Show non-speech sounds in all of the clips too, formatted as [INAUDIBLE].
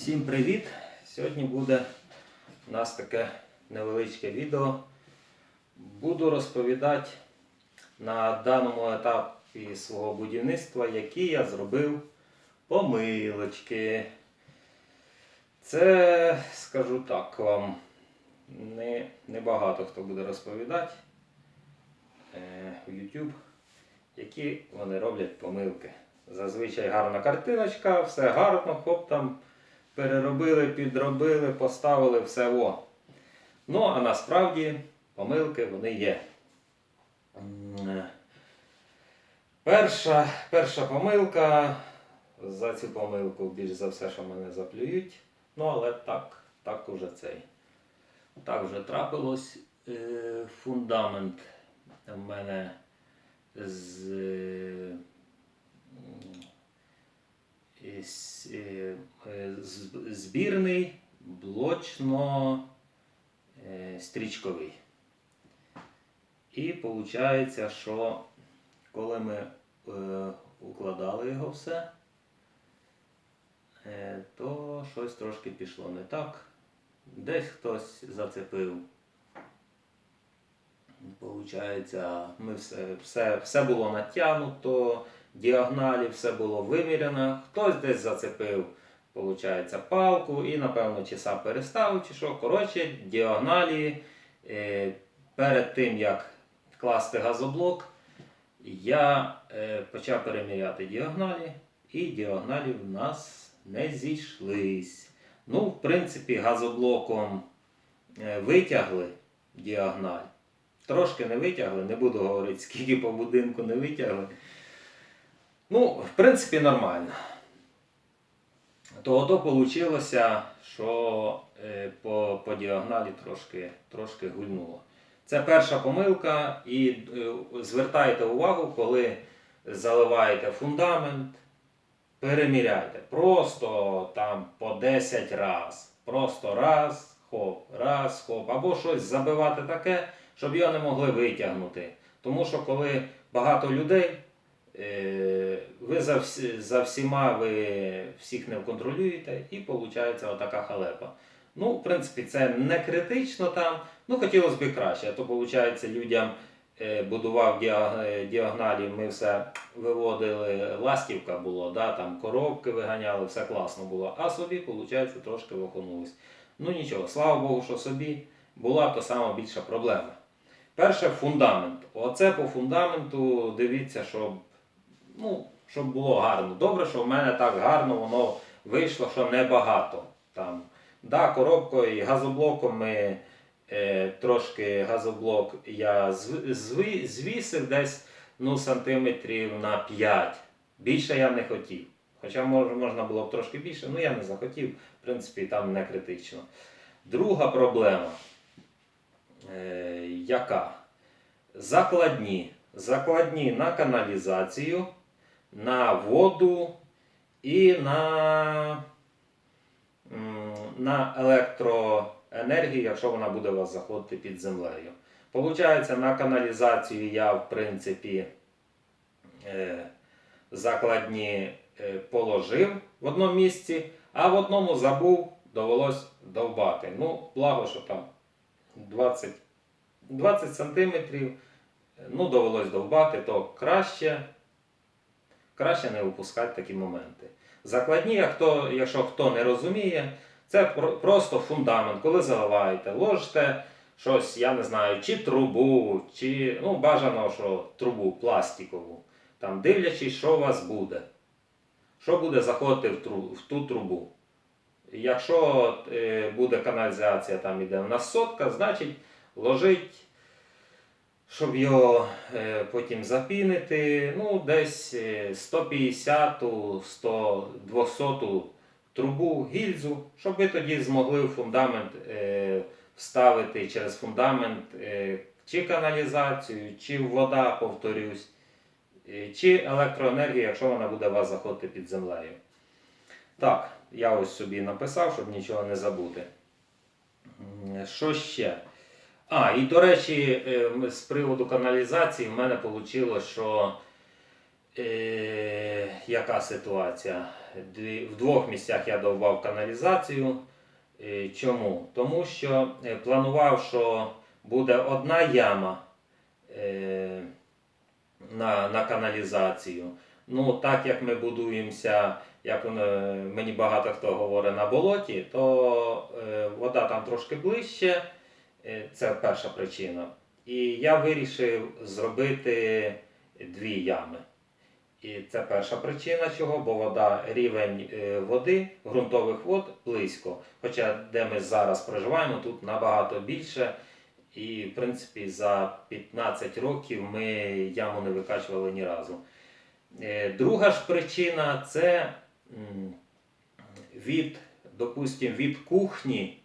Всім привіт! Сьогодні буде у нас таке невеличке відео. Буду розповідати на даному етапі свого будівництва, які я зробив помилочки. Це, скажу так вам, не, не багато хто буде розповідати е, в YouTube, які вони роблять помилки. Зазвичай гарна картиночка, все гарно, хоп там переробили, підробили, поставили все во. Ну, а насправді помилки вони є. Е, Перша, перша помилка. За цю помилку більш за все, що мене заплюють. Ну, але так, так уже цей. Так вже трапилось. Е, Фундамент в мене з, е, збірний блочно е. І виходить, що коли ми е, укладали його все, е, то щось трошки пішло не так. Десь хтось зацепив. Получається, ми все, все, все було натягнуто, діагоналі, все було виміряно. Хтось десь зацепив, получається, палку і, напевно, чи сам переставив, чи що. Коротше, діагоналі е, перед тим, як класти газоблок, я е, почав переміряти діагоналі, і діагоналі в нас не зійшлись. Ну, в принципі, газоблоком е, витягли діагональ. Трошки не витягли, не буду говорити, скільки по будинку не витягли. Ну, в принципі, нормально. То вийшло, що е, по, по діагоналі трошки, трошки гульнуло. Це перша помилка, і е, звертайте увагу, коли заливаєте фундамент, переміряйте. Просто там по 10 раз. Просто раз, хоп, раз, хоп. Або щось забивати таке, щоб його не могли витягнути. Тому що коли багато людей, ви за, всі, за всіма ви всіх не контролюєте і виходить отака халепа. Ну, в принципі, це не критично там. Ну, хотілося б краще. А то, виходить, людям е, будував е, діагоналі, ми все виводили, ластівка було, да, там коробки виганяли, все класно було. А собі, виходить, трошки вихонулось. Ну нічого, слава Богу, що собі була то сама більша проблема. Перше фундамент. Оце по фундаменту дивіться, щоб, ну, щоб було гарно. Добре, що в мене так гарно воно вийшло, що небагато. Там, да, коробкою і газоблоком ми е, трошки газоблок я звісив десь ну, сантиметрів на 5. Більше я не хотів. Хоча мож, можна було б трошки більше, ну я не захотів, в принципі, там не критично. Друга проблема. Е, яка? Закладні. Закладні на каналізацію, на воду і на, на електроенергію, якщо вона буде у вас заходити під землею. Получається, на каналізацію я, в принципі, е, закладні е, положив в одному місці, а в одному забув, довелось довбати. Ну, благо, що там 20, 20 сантиметрів, ну, довелось довбати, то краще, краще не випускати такі моменти. Закладні, хто, якщо хто не розуміє, це просто фундамент. Коли заливаєте, ложите щось, я не знаю, чи трубу, чи ну, бажано, що трубу пластикову. Там дивлячись, що у вас буде. Що буде заходити в, тру, в ту трубу. Якщо е, буде каналізація, там іде в нас сотка, значить ложить, щоб його е, потім запінити, ну, десь е, 150, 100, 200 трубу, гільзу, щоб ви тоді змогли в фундамент е, вставити через фундамент е, чи каналізацію, чи вода, повторюсь, чи електроенергію, якщо вона буде у вас заходити під землею. Так, я ось собі написав, щоб нічого не забути. Що ще? А, і до речі, е, з приводу каналізації в мене вийшло, що Е, яка ситуація? В двох місцях я довбав каналізацію. Е, чому? Тому що е, планував, що буде одна яма е, на, на каналізацію. Ну, так як ми будуємося, як мені багато хто говорить на болоті, то е, вода там трошки ближче. Е, Це перша причина. І я вирішив зробити дві ями. І це перша причина чого, бо вода, рівень е, води, ґрунтових вод близько. Хоча де ми зараз проживаємо, тут набагато більше. І, в принципі, за 15 років ми яму не викачували ні разу. Е, Друга ж причина це від, допустим, від кухні.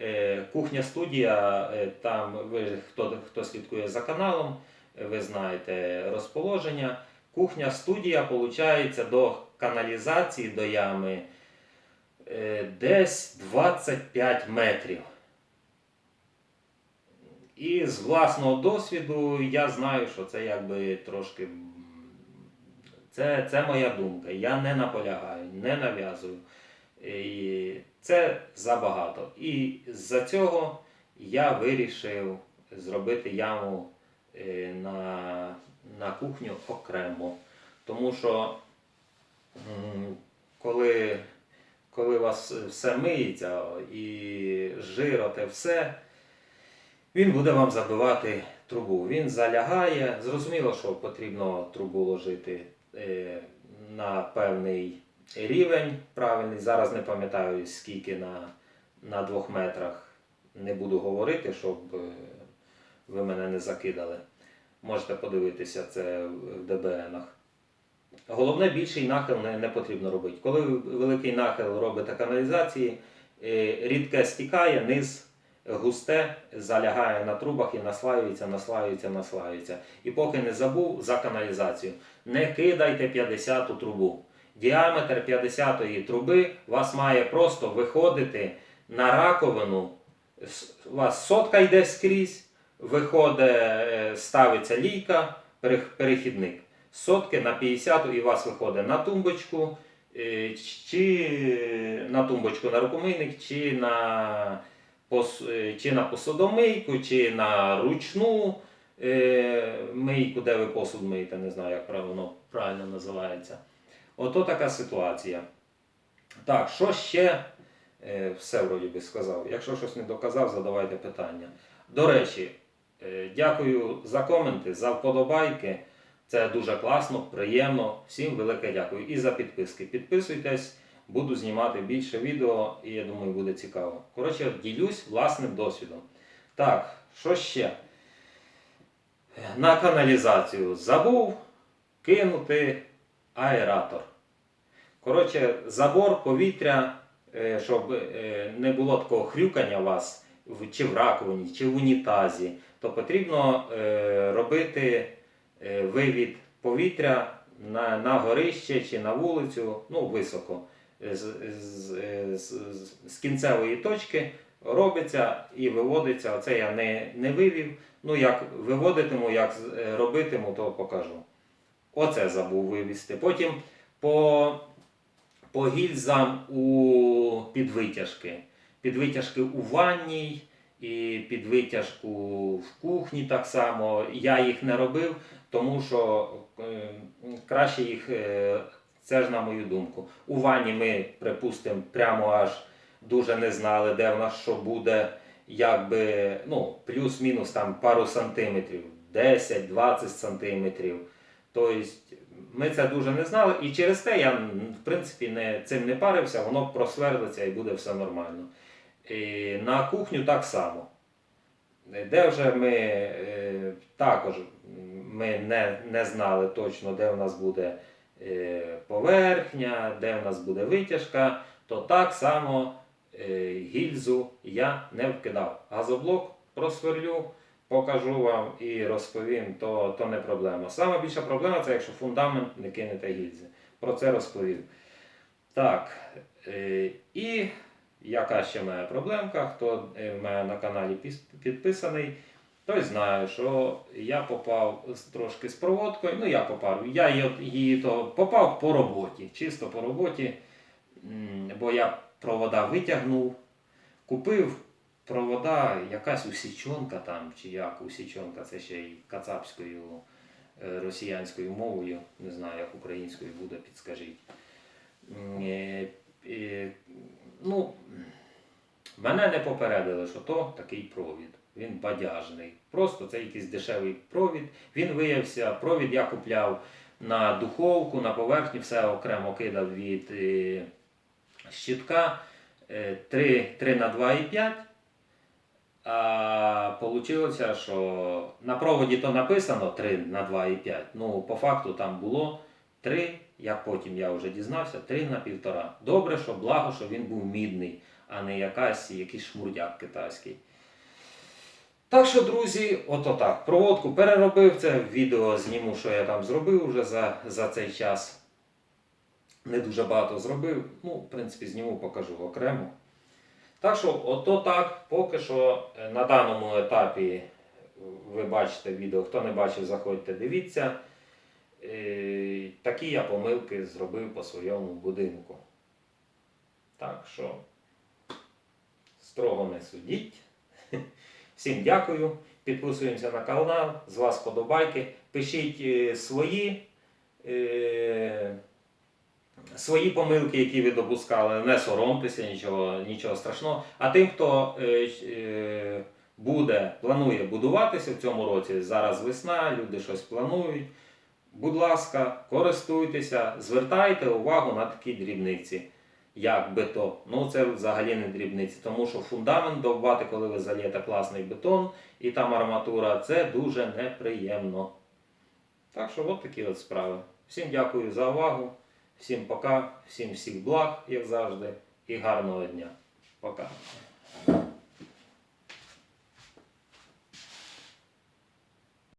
Е, Кухня студія, е, там ви хто, хто слідкує за каналом, ви знаєте розположення. Кухня студія, виходить, до каналізації до ями е, десь 25 метрів. І з власного досвіду я знаю, що це якби трошки. Це, це моя думка. Я не наполягаю, не нав'язую. І це забагато. І з-за цього я вирішив зробити яму е, на, на кухню окремо. Тому що коли, коли у вас все миється і жиро те все, він буде вам забивати трубу. Він залягає. Зрозуміло, що потрібно трубу ложити е, на певний рівень правильний. Зараз не пам'ятаю скільки на, на двох метрах. Не буду говорити, щоб е, ви мене не закидали. Можете подивитися це в ДБНах. Головне, більший нахил не, не потрібно робити. Коли великий нахил робите каналізації, е, рідке стікає, низ густе, залягає на трубах і наслаюється, наслаюється, наслаюється. І поки не забув за каналізацію, не кидайте 50-ту трубу. Діаметр 50-ї труби у вас має просто виходити на раковину. У вас сотка йде скрізь, виходить, е, ставиться лійка, перехідник. Сотки на 50 і у вас виходить на тумбочку, е, чи на тумбочку на рукомийник, чи на, е, чи на посудомийку, чи на ручну мийку, де ви посуд миєте, не знаю, як правильно, правильно називається. Ото така ситуація. Так, що ще? Е, Все вроді би сказав. Якщо щось не доказав, задавайте питання. До речі, е, дякую за коменти, за вподобайки. Це дуже класно, приємно. Всім велике дякую. І за підписки. Підписуйтесь, буду знімати більше відео і я думаю, буде цікаво. Коротше, ділюсь власним досвідом. Так, що ще? На каналізацію забув кинути аератор. Коротше, забор повітря, е, щоб е, не було такого хрюкання у вас чи в раковині, чи в унітазі, то потрібно е, робити вивід повітря на, на горище чи на вулицю, ну, високо. З, з, з, з, кінцевої точки робиться і виводиться. Оце я не, не вивів. Ну, як виводитиму, як робитиму, то покажу. Оце забув вивізти. Потім по, по гільзам у підвитяжки. Підвитяжки у ванній і підвитяжку в кухні так само. Я їх не робив, тому що е, краще їх, е, це ж на мою думку. У ванні ми, припустимо, прямо аж дуже не знали, де в нас що буде, якби ну, плюс-мінус там пару сантиметрів, 10-20 сантиметрів. Тобто ми це дуже не знали, і через те я в принципі не, цим не парився, воно просверлиться і буде все нормально. І на кухню так само. Де вже ми е, також ми не, не знали точно, де в нас буде е, поверхня, де в нас буде витяжка, то так само е, гільзу я не вкидав. Газоблок просверлю, покажу вам і розповім, то, то не проблема. Саме більша проблема це якщо фундамент не кинете гільзи. Про це розповів. Так. Е, і яка ще має проблемка? Хто е, в мене на каналі підписаний, той знає, що я попав трошки з проводкою. Ну, я попав. Я її, то попав по роботі, чисто по роботі, бо я провода витягнув, купив провода, якась усічонка там, чи як усічонка, це ще й кацапською е, росіянською мовою, не знаю, як українською буде, підскажіть. Е, е, Ну, мене не попередили, що то такий провід. Він бадяжний. Просто це якийсь дешевий провід. Він виявився, провід я купляв на духовку, на поверхні, все окремо кидав від щитка е, 3, 3 на 2,5. А вийшло, що на проводі то написано 3 на 2,5. Ну, по факту там було 3, як потім я вже дізнався, 3 на 1,5. Добре, що благо, що він був мідний, а не якась, якийсь шмурдяк китайський. Так що, друзі, ото так. Проводку переробив це. Відео зніму, що я там зробив вже за, за цей час. Не дуже багато зробив. Ну, в принципі, зніму, покажу окремо. Так що, ото так, поки що е, на даному етапі е, ви бачите відео. Хто не бачив, заходьте, дивіться. Е, Такі я помилки зробив по своєму будинку. Так що строго не судіть. [LAUGHS] Всім дякую. Підписуємося на канал. З вас подобайки. Пишіть свої. Свої помилки, які ви допускали, не соромтеся, нічого, нічого страшного. А тим, хто е, е, буде, планує будуватися в цьому році, зараз весна, люди щось планують. Будь ласка, користуйтеся, звертайте увагу на такі дрібниці, як бетон. Ну це взагалі не дрібниці, тому що фундамент довбати, коли ви зальєте класний бетон і там арматура, це дуже неприємно. Так що от такі от справи. Всім дякую за увагу. Всім пока, всім всіх благ, як завжди, і гарного дня. Пока.